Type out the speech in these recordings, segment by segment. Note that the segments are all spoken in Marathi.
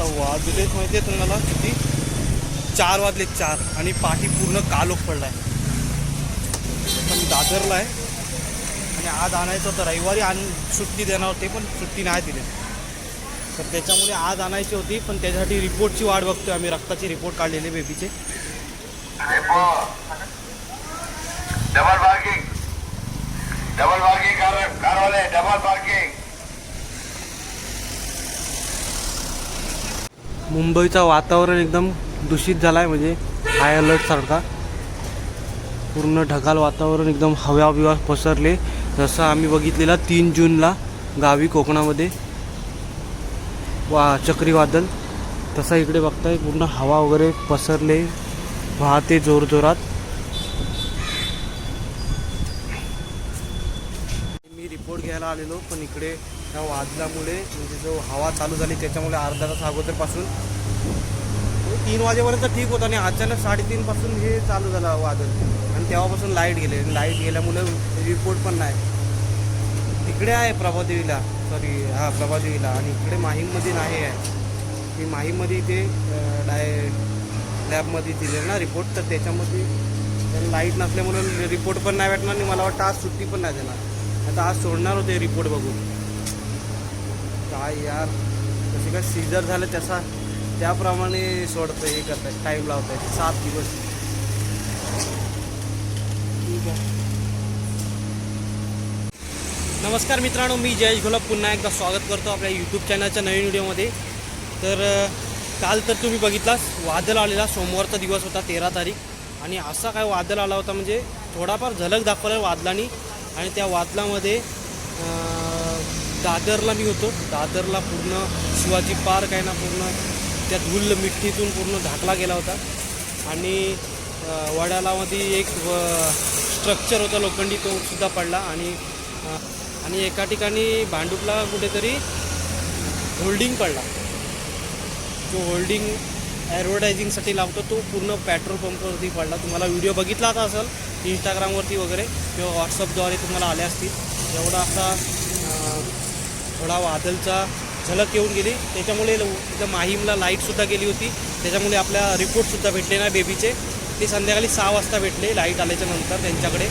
आता वाजलेच माहिती आहे तुम्हाला? किती? चार वाजले चार. आणि पाठी पूर्ण कालोख पडलाय. पण दादरला आहे आणि आज आणायचं होतं. रविवारी आण सुट्टी देणार होते पण सुट्टी नाही दिली. तर त्याच्यामुळे आज आणायची होती पण त्याच्यासाठी रिपोर्टची वाट बघतोय आम्ही. रक्ताचे रिपोर्ट काढलेले बेबीचे. डबल डबल पार्किंग मुंबईचं वातावरण एकदम दूषित झालं आहे म्हणजे हाय अलर्टसारखा पूर्ण ढगाल वातावरण एकदम हव्या बिवा पसरले. जसं आम्ही बघितलेला तीन जूनला गावी कोकणामध्ये वा चक्रीवादळ तसा इकडे बघताय पूर्ण हवा वगैरे पसरले वाहते जोरजोरात. सपोर्ट रिपोर्ट घ्यायला आलेलो पण इकडे ह्या वादळामुळे म्हणजे जो हवा चालू झाली त्याच्यामुळे अर्धा तास अगोदरपासून. म्हणजे तीन वाजेपर्यंत ठीक होतं आणि अचानक साडेतीनपासून हे चालू झालं वादळ आणि तेव्हापासून लाइट गेले. लाइट गेल्यामुळे रिपोर्ट पण नाही. तिकडे आहे प्रभादेवीला. सॉरी हा प्रभादेवीला. आणि इकडे माहीममध्ये नाही आहे. मी माहीममध्ये इथे डाय लॅबमध्ये दिले ना रिपोर्ट तर त्याच्यामध्ये लाइट नसल्यामुळे रिपोर्ट पण नाही भेटणार आणि मला वाटतं आज सुट्टी पण नाही देणार. आता आज सोडणार होते रिपोर्ट बघून. काय यार जसे काय सीझर झालं त्याचा. त्याप्रमाणे सोडतं हे करत आहे टाईम लावताय. सात दिवस. ठीक आहे. नमस्कार मित्रांनो मी जयेश घोलप पुन्हा एकदा स्वागत करतो आपल्या यूट्यूब चॅनलच्या नवीन व्हिडिओमध्ये तर काल तर तुम्ही बघितलास वादळ आलेला सोमवारचा दिवस होता तेरा तारीख. आणि असा काय वादळ आला होता म्हणजे थोडाफार झलक दाखवला वादळाने आणि त्या वादलामध्ये दादरला मी होतो. दादरला पूर्ण शिवाजी पार्क आहे ना पूर्ण त्या धुल मिठ्ठीतून पूर्ण झाकला गेला होता. आणि वड्यालामध्ये वडालामध्ये एक स्ट्रक्चर होता लोखंडी तो सुद्धा पडला. आणि आणि एका ठिकाणी भांडुपला कुठेतरी होल्डिंग पडला. जो होल्डिंग ॲडव्हर्टायझिंगसाठी लावतो तो पूर्ण पेट्रोल पंपवरती पडला. तुम्हाला व्हिडिओ बघितला आता असेल इंस्टाग्रामवरती वगैरे किंवा व्हॉट्सअपद्वारे तुम्हाला आले असतील. एवढा असा थोडा वादलचा झलक येऊन गेली. त्याच्यामुळे इथं माहीमला लाईटसुद्धा गेली होती. त्याच्यामुळे आपल्या रिपोर्टसुद्धा भेटले ना बेबीचे ते संध्याकाळी सहा वाजता भेटले लाइट आल्याच्यानंतर त्यांच्याकडे.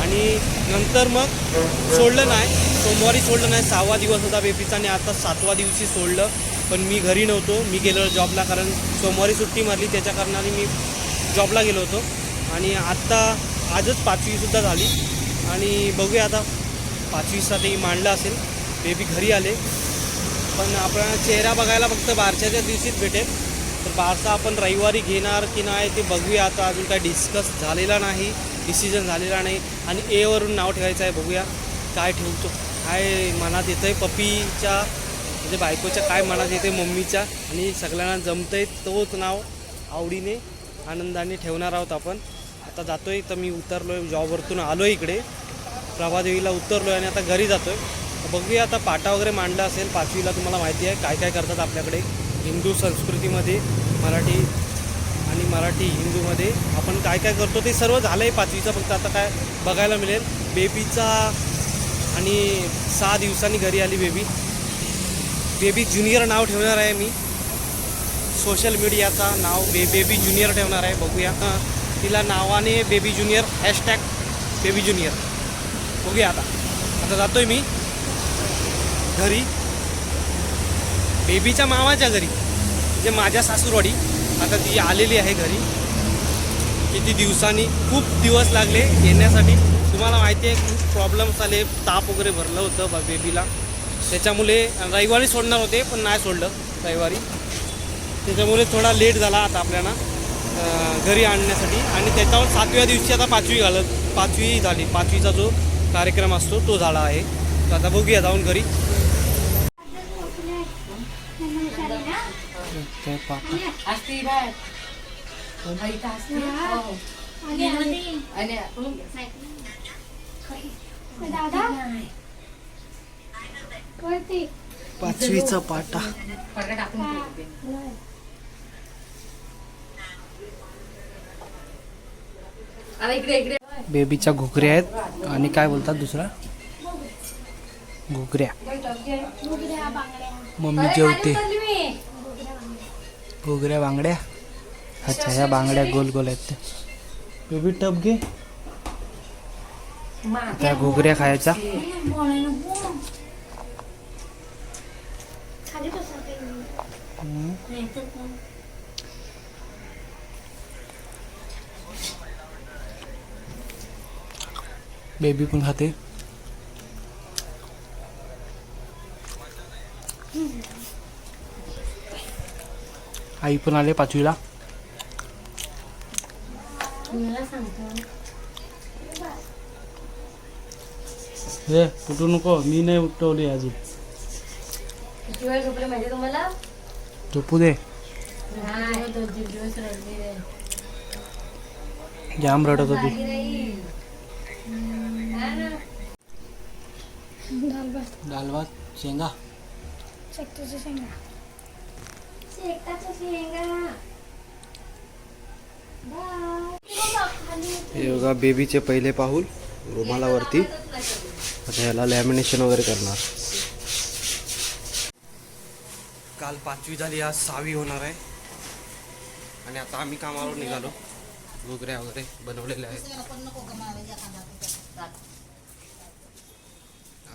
आणि नंतर मग सोडलं नाही. सोमवारी सोडलं नाही. सहावा दिवस होता बेबीचा आणि आता सातवा दिवशी सोडलं. पण मी घरी नव्हतो. मी गेलो जॉबला कारण सोमवारी सुट्टी मारली. त्याच्या कारणाने मी जॉबला गेलो होतो. आणि आत्ता आजच पाचवीसुद्धा झाली. आणि बघूया आता पाचवीसाठी मांडलं असेल. बेबी घरी आले. पण आपण चेहरा बघायला फक्त बारशाच्या दिवशीच भेटेल. तर बारसा आपण रविवारी घेणार की नाही ते बघूया. आता अजून काय डिस्कस झालेला नाही डिसिजन झालेला नाही. आणि एवरून नाव ठेवायचं आहे बघूया काय ठेवतो. काय मनात येतं आहे पप्पीच्या म्हणजे बायकोच्या काय मनात येते मम्मीच्या. आणि सगळ्यांना जमतं आहे तोच नाव आवडीने आनंदाने ठेवणार आहोत आपण. आता जातो आहे तर मी उतरलो आहे जॉबवरतून आलो आहे इकडे. प्रभादेवीला उतरलो आहे आणि आता घरी जातो आहे बघूया आता पाटा वगैरे मांडला असेल पाचवीला तुम्हाला माहिती आहे काय काय करतात आपल्याकडे. हिंदू संस्कृतीमध्ये मराठी आणि मराठी हिंदूमध्ये आपण काय काय करतो ते सर्व झालं आहे पाचवीचं. फक्त आता काय बघायला मिळेल. बेबीचा आणि सहा दिवसांनी घरी आली बेबी. बेबी ज्युनियर नाव ठेवणार आहे मी. सोशल मीडियाचा नाव बे बेबी ज्युनियर ठेवणार आहे. बघूया. हां तिला नावाने baby junior hashtag baby junior बघूया आता. आता जातोय मी घरी. बेबीच्या मामाच्या घरी. म्हणजे माझ्या सासूरवाडी. आता ती आलेली आहे घरी. किती दिवसांनी खूप दिवस लागले येण्यासाठी. तुम्हाला माहिती आहे खूप प्रॉब्लेम्स आले. ताप वगैरे भरलं होतं बा बेबीला त्याच्यामुळे रविवारी सोडणार होते पण नाही सोडलं रविवारी. त्याच्यामुळे थोडा लेट झाला आता आपल्याला. घरी आणण्यासाठी. आणि त्याच्यावर सातव्या दिवशी आता पाचवी घालत पाचवी झाली. पाचवीचा जो कार्यक्रम असतो तो झाला आहे. तर आता बघूया जाऊन घरी. हो. पाचवीचा पाटा पडका टाकून ठेवते. आता इकडे इकडे बेबीच्या घुगऱ्या आहेत. आणि काय बोलतात दुसरा? घुगऱ्या मम्मी जेवते. घुगऱ्या बांगड्या. अच्छा ह्या बांगड्या गोल गोल आहेत. त्या बेबी टप घे. त्या घोगऱ्या खायच्या खाली बसा नाही तर काय. बेबी पण खाते. आई पण आले पाचवीला. हे उठू नको. मी नाही उठवली अजून किती वेळ झोपले माहिती तुम्हाला? झोपू दे. जाम रडत होती जागी नाही. हा ना. दाल भात डाल भात शेंगा. शेकटाच्या शेंगा. शेकटाच्या शेंगा हे बघा बेबीचे पहिले पाऊल रुमालावरती. आता ह्याला लॅमिनेशन वगैरे करणार. काल पाचवी झाली आज सहावी होणार आहे. आणि आता आम्ही कामावर निघालो. घुगऱ्या वगैरे बनवलेल्या आहेत.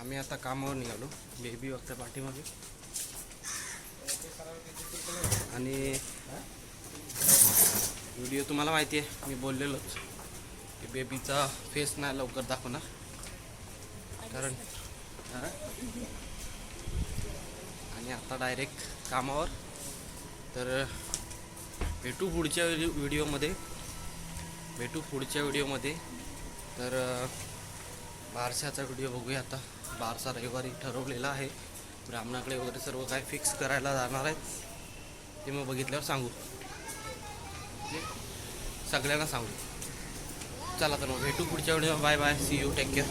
आम्ही आता कामावर निघालो बेबी वगैरे पाठीमागे. आणि व्हिडिओ तुम्हाला माहिती आहे मी बोललेलोच. की बेबीचा फेस नाही लवकर दाखवणार. कारण आणि आता डायरेक्ट कामावर. तर भेटू पुढच्या व्हिडिओमध्ये. भेटू पुढच्या व्हिडिओमध्ये. तर बारशाचा व्हिडिओ बघूया आता. बारसा रविवारी ठरवलेला आहे. ब्राह्मणाकडे वगैरे सर्व काय फिक्स करायला जाणार आहेत. ते मग बघितल्यावर सांगू. सगळ्यांना सांगू. चला तर मग भेटू पुढच्या वेळेला bye bye see you take care